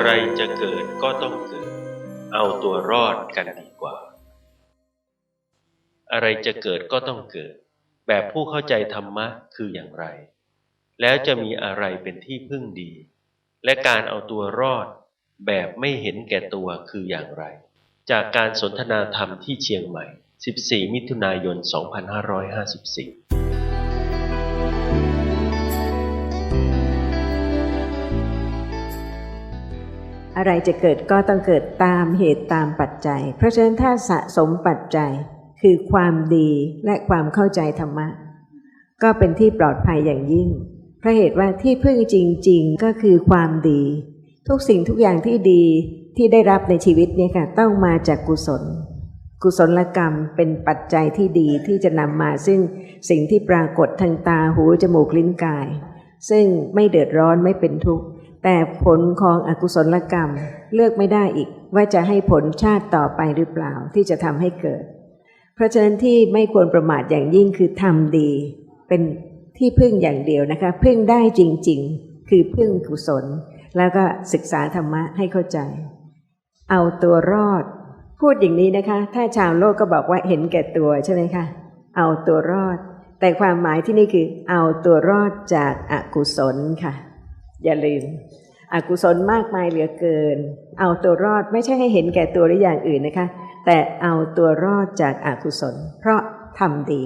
อะไรจะเกิดก็ต้องเกิด เอาตัวรอดกันดีกว่า อะไรจะเกิดก็ต้องเกิด แบบผู้เข้าใจธรรมะคืออย่างไร แล้วจะมีอะไรเป็นที่พึ่งดี และการเอาตัวรอด แบบไม่เห็นแก่ตัวคืออย่างไร จากการสนทนาธรรมที่เชียงใหม่ 14 มิถุนายน 2554 อะไรจะเกิดก็ต้องเกิดตามเหตุตามปัจจัย เพราะฉะนั้นถ้าสะสมปัจจัยคือความดีและความเข้าใจธรรมะ ก็เป็นที่ปลอดภัยอย่างยิ่งเพราะเหตุว่าที่พึ่งจริง ๆ ก็คือความดี ทุกสิ่งทุกอย่างที่ดีที่ได้รับในชีวิตเนี่ยค่ะต้องมาจากกุศล กุศลกรรมเป็นปัจจัยที่ดีที่จะนำมาซึ่งสิ่งที่ปรากฏทางตาหูจมูกลิ้นกาย ซึ่งไม่เดือดร้อนไม่เป็นทุกข์ แต่ผลของอกุศลกรรมเลือกไม่ได้อีก ว่าจะให้ผลชาติต่อไปหรือเปล่าที่จะทำให้เกิด เพราะฉะนั้นที่ไม่ควรประมาทอย่างยิ่งคือทำดี เป็นที่พึ่งอย่างเดียวนะคะ พึ่งได้จริง ๆ คือพึ่งกุศล แล้วก็ศึกษาธรรมะให้เข้าใจ เอาตัวรอด พูดอย่างนี้นะคะ ถ้าชาวโลกก็บอกว่าเห็นแก่ตัวใช่ไหมคะเอาตัวรอด แต่ความหมายที่นี่คือ เอาตัวรอดจากอากุศลค่ะ อย่าลืม อกุศลมากมายเหลือเกิน เอาตัวรอดไม่ใช่ให้เห็นแก่ตัวหรืออย่างอื่นนะคะ แต่เอาตัวรอดจากอากุศล เพราะทำดี